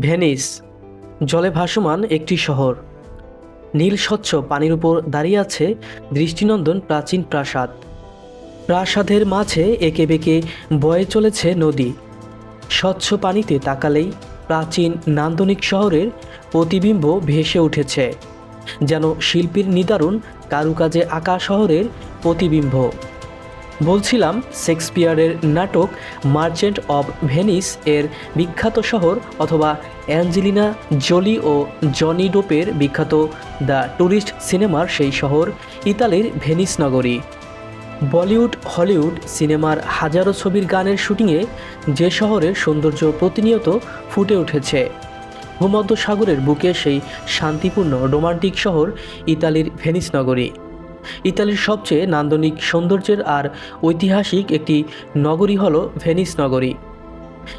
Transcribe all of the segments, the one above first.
Venice, জলে ভাসমান একটি শহর। নীল স্বচ্ছ পানির উপর দাঁড়িয়ে আছে দৃষ্টিনন্দন প্রাচীন প্রাসাদ। প্রাসাদের মাঝে এঁকে বেঁকে বয়ে চলেছে নদী। স্বচ্ছ পানিতে তাকালেই প্রাচীন নান্দনিক শহরের প্রতিবিম্ব ভেসে উঠেছে, যেন শিল্পীর নিদারুণ কারুকাজে আঁকা শহরের প্রতিবিম্ব। বলছিলাম শেক্সপিয়ারের নাটক মার্চেন্ট অব ভেনিস এর বিখ্যাত শহর অথবা অ্যাঞ্জেলিনা জোলি ও জনি ডোপের বিখ্যাত দ্য ট্যুরিস্ট সিনেমার সেই শহর, ইতালির ভেনিস নগরী। বলিউড, হলিউড সিনেমার হাজারো ছবির গানের শুটিংয়ে যে শহরের সৌন্দর্য প্রতিনিয়ত ফুটে উঠেছে। ভূমধ্য সাগরের বুকে সেই শান্তিপূর্ণ রোমান্টিক শহর, ইতালির ভেনিস নগরী। ইতালির সবচেয়ে নান্দনিক সৌন্দর্যের আর ঐতিহাসিক একটি নগরী হল ভেনিস নগরী,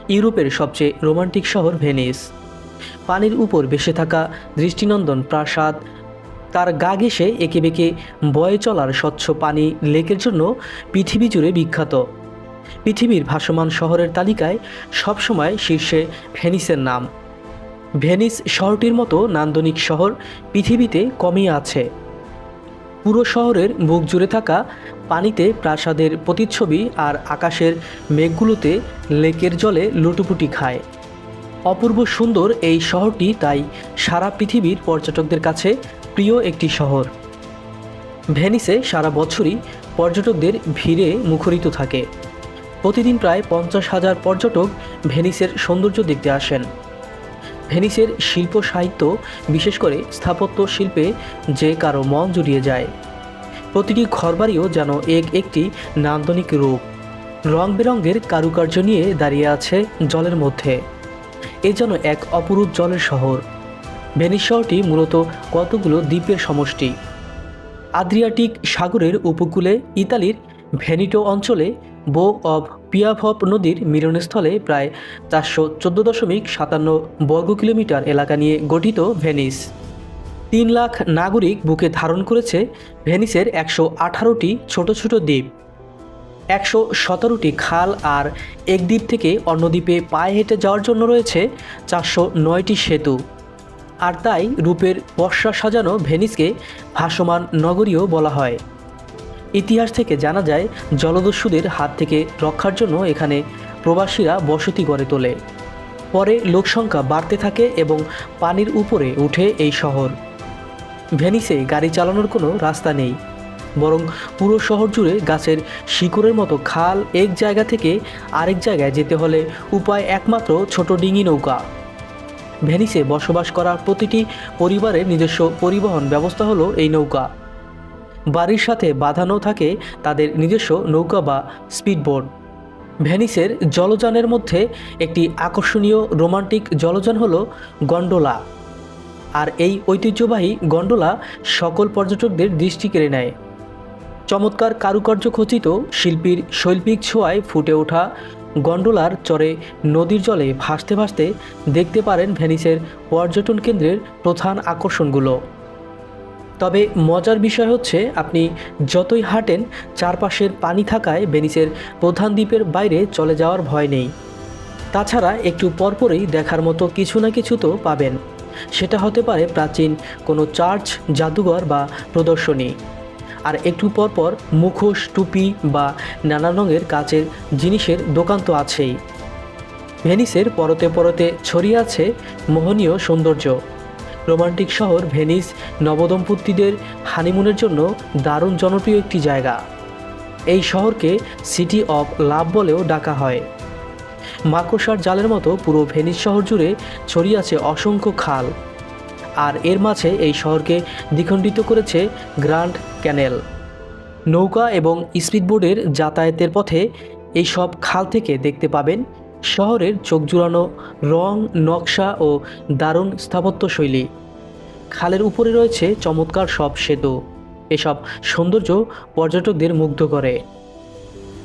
ইউরোপের সবচেয়ে রোমান্টিক শহর ভেনিস। পানির উপর ভেসে থাকা দৃষ্টিনন্দন প্রাসাদ, তার গা ঘেঁষে এঁকে বেঁকে বয়ে চলার স্বচ্ছ পানি লেকের জন্য পৃথিবী জুড়ে বিখ্যাত। পৃথিবীর ভাসমান শহরের তালিকায় সবসময় শীর্ষে ভেনিসের নাম। ভেনিস শহরটির মতো নান্দনিক শহর পৃথিবীতে কমই আছে। পুরো শহরের বুক জুড়ে থাকা পানিতে প্রাসাদের প্রতিচ্ছবি আর আকাশের মেঘগুলোতে লেকের জলে লুটুপুটি খায়। অপূর্ব সুন্দর এই শহরটি তাই সারা পৃথিবীর পর্যটকদের কাছে প্রিয় একটি শহর। ভেনিসে সারা বছরই পর্যটকদের ভিড়ে মুখরিত থাকে। প্রতিদিন প্রায় পঞ্চাশ হাজার পর্যটক ভেনিসের সৌন্দর্য দেখতে আসেন। ভেনিসের শিল্প সাহিত্য, বিশেষ করে স্থাপত্য শিল্পে যে কারও মন জুড়িয়ে যায়। প্রতিটি ঘরবাড়িও যেন এক একটি নান্দনিক রূপ। রং বেরঙের কারুকার্য নিয়ে দাঁড়িয়ে আছে জলের মধ্যে। এ যেন এক অপরূপ জলের শহর। ভেনিস শহরটি মূলত কতগুলো দ্বীপের সমষ্টি। আদ্রিয়াটিক সাগরের উপকূলে ইতালির ভেনিটো অঞ্চলে বো অব পিয়াভপ নদীর মিলনস্থলে প্রায় চারশো চোদ্দ দশমিক সাতান্ন বর্গ কিলোমিটার এলাকা নিয়ে গঠিত ভেনিস। তিন লাখ নাগরিক বুকে ধারণ করেছে ভেনিসের একশো আঠারোটি ছোট ছোট দ্বীপ, একশো সতেরোটি খাল আর এক দ্বীপ থেকে অন্য দ্বীপে পায়ে হেঁটে যাওয়ার জন্য রয়েছে চারশো নয়টি সেতু। আর তাই রূপের বর্ষা সাজানো ভেনিসকে ভাসমান নগরীও বলা হয়। ইতিহাস থেকে জানা যায়, জলদস্যুদের হাত থেকে রক্ষার জন্য এখানে প্রবাসীরা বসতি গড়ে তোলে। পরে লোকসংখ্যা বাড়তে থাকে এবং পানির উপরে উঠে এই শহর। ভেনিসে গাড়ি চালানোর কোনো রাস্তা নেই। বরং পুরো শহর জুড়ে গাছের শিকড়ের মতো খাল এক জায়গা থেকে আরেক জায়গায় যেতে হলে উপায় একমাত্র ছোট ডিঙি নৌকা। ভেনিসে বসবাস করা প্রতিটি পরিবারের নিজস্ব পরিবহন ব্যবস্থা হলো এই নৌকা। বাড়ির সাথে বাঁধানো থাকে তাদের নিজস্ব নৌকা বা স্পিডবোট। ভেনিসের জলযানের মধ্যে একটি আকর্ষণীয় রোমান্টিক জলযান হলো গন্ডোলা। আর এই ঐতিহ্যবাহী গন্ডোলা সকল পর্যটকদের দৃষ্টি কেড়ে নেয়। চমৎকার কারুকার্য খচিত শিল্পীর শৈল্পিক ছোঁয়ায় ফুটে ওঠা গন্ডোলার চরে নদীর জলে ভাসতে ভাসতে দেখতে পারেন ভেনিসের পর্যটন কেন্দ্রের প্রধান আকর্ষণগুলো। তবে মজার বিষয় হচ্ছে, আপনি যতই হাঁটেন, চারপাশের পানি থাকায় ভেনিসের প্রধান দ্বীপের বাইরে চলে যাওয়ার ভয় নেই। তাছাড়া একটু পরপরই দেখার মতো কিছু না কিছু তো পাবেন। সেটা হতে পারে প্রাচীন কোনো চার্চ, জাদুঘর বা প্রদর্শনী। আর একটু পরপর মুখোশ, টুপি বা নানা রঙের কাচের জিনিসের দোকান তো আছেই। ভেনিসের পরতে পরতে ছড়িয়ে আছে মোহনীয় সৌন্দর্য। রোমান্টিক শহর ভেনিস, নবদম্পতিদের হানিমুনের জন্য দারুণ জনপ্রিয় একটি জায়গা। এই শহরকে সিটি অফ লাভ বলেও ডাকা হয়। মাকড়সার জালের মতো পুরো ভেনিস শহর জুড়ে ছড়িয়ে আছে অসংখ্য খাল। আর এর মাঝে এই শহরকে দ্বিখণ্ডিত করেছে গ্র্যান্ড ক্যানেল। নৌকা এবং স্পিডবোর্ডের যাতায়াতের পথে এই সব খাল থেকে দেখতে পাবেন শহরের চোখ জুড়ানো রং, নকশা ও দারুণ স্থাপত্যশৈলী। খালের উপরে রয়েছে চমৎকার সব সেতু। এসব সৌন্দর্য পর্যটকদের মুগ্ধ করে।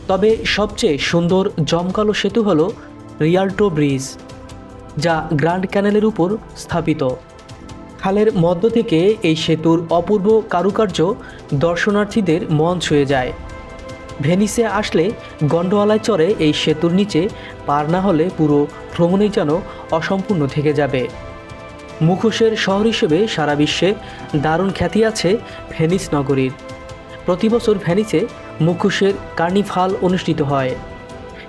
তবে সবচেয়ে সুন্দর জমকালো সেতু হলো রিয়াল্টো ব্রিজ, যা গ্র্যান্ড ক্যানেলের উপর স্থাপিত। খালের মধ্য থেকে এই সেতুর অপূর্ব কারুকার্য দর্শনার্থীদের মন ছুঁয়ে যায়। ভেনিসে আসলে গন্ডোয়ালায় চড়ে এই সেতুর নিচে পার না হলে পুরো ভ্রমণই যেন অসম্পূর্ণ থেকে যাবে। মুখোশের শহর হিসেবে সারা বিশ্বে দারুণ খ্যাতি আছে ভেনিস নগরীর। প্রতি বছর ভেনিসে মুখোশের কার্নিভাল অনুষ্ঠিত হয়।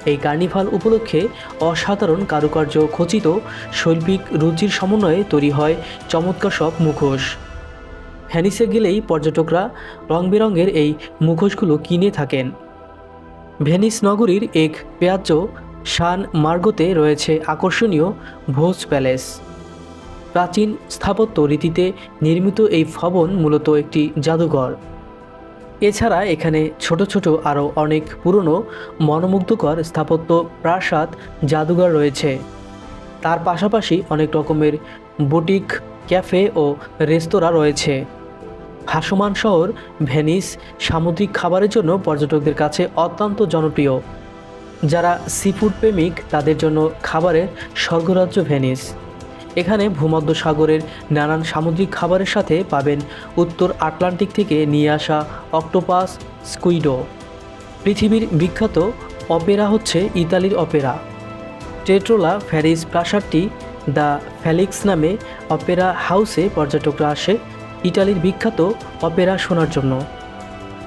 এই কার্নিভাল উপলক্ষে অসাধারণ কারুকার্য খচিত শৈল্পিক রুচির সমন্বয়ে তৈরি হয় চমৎকার সব মুখোশ। ভ্যানিসে গেলেই পর্যটকরা রং বেরঙের এই মুখোশগুলো কিনে থাকেন। ভেনিস নগরীর এক পেয়াজ্য শান মার্গোতে রয়েছে আকর্ষণীয় ভোজ প্যালেস। প্রাচীন স্থাপত্য রীতিতে নির্মিত এই ভবন মূলত একটি জাদুঘর। এছাড়া এখানে ছোট ছোট আরও অনেক পুরনো মনোমুগ্ধকর স্থাপত্য প্রাসাদ জাদুঘর রয়েছে। তার পাশাপাশি অনেক রকমের বুটিক, ক্যাফে ও রেস্তোরাঁ রয়েছে। ভাসমান শহর, ভেনিস সামুদ্রিক খাবারের জন্য পর্যটকদের কাছে অত্যন্ত জনপ্রিয়। যারা সিফুড প্রেমিক, তাদের জন্য খাবারের স্বর্গরাজ্য ভেনিস। এখানে ভূমধ্য সাগরের নানান সামুদ্রিক খাবারের সাথে পাবেন উত্তর আটলান্টিক থেকে নিয়ে আসা অক্টোপাস, স্কুইডো। পৃথিবীর বিখ্যাত অপেরা হচ্ছে ইতালির অপেরা। টেট্রোলা ফ্যারিস প্রাসাদটি দ্য ফ্যালিক্স নামে অপেরা হাউসে পর্যটকরা আসে ইটালির বিখ্যাত অপেরা শোনার জন্য।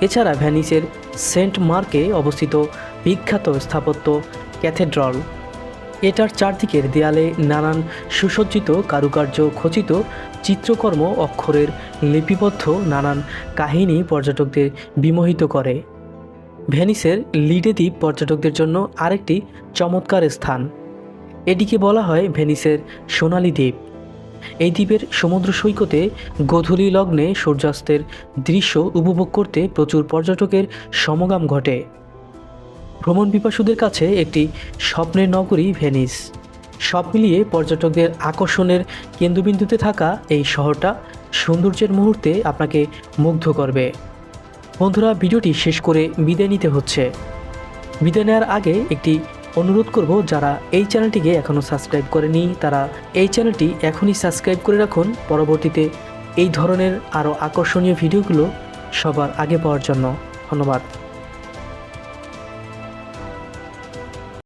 এছাড়া ভ্যানিসের সেন্ট মার্কে অবস্থিত বিখ্যাত স্থাপত্য ক্যাথেড্রল। এটার চারদিকের দেয়ালে নানান সুসজ্জিত কারুকার্য খচিত চিত্রকর্ম অক্ষরের লিপিবদ্ধ নানান কাহিনী পর্যটকদের বিমোহিত করে। ভেনিসের লিডে দ্বীপ পর্যটকদের জন্য আরেকটি চমৎকার স্থান। এটিকে বলা হয় ভেনিসের সোনালী দ্বীপ। এই দ্বীপের সমুদ্র সৈকতে গোধূলি লগ্নে সূর্যাস্তের দৃশ্য উপভোগ করতে প্রচুর পর্যটকের সমাগম ঘটে। ভ্রমণ পিপাসুদের কাছে একটি স্বপ্নের নগরী ভেনিস। সব মিলিয়ে পর্যটকদের আকর্ষণের কেন্দ্রবিন্দুতে থাকা এই শহরটা সৌন্দর্যের মুহূর্তে আপনাকে মুগ্ধ করবে। বন্ধুরা, ভিডিওটি শেষ করে বিদায় নিতে হচ্ছে। বিদায় নেওয়ার আগে একটি অনুরোধ করব, যারা এই চ্যানেলটিকে এখনও সাবস্ক্রাইব করেনি, তারা এই চ্যানেলটি এখনই সাবস্ক্রাইব করে রাখুন। পরবর্তীতে এই ধরনের আরও আকর্ষণীয় ভিডিওগুলো সবার আগে পাওয়ার জন্য ধন্যবাদ।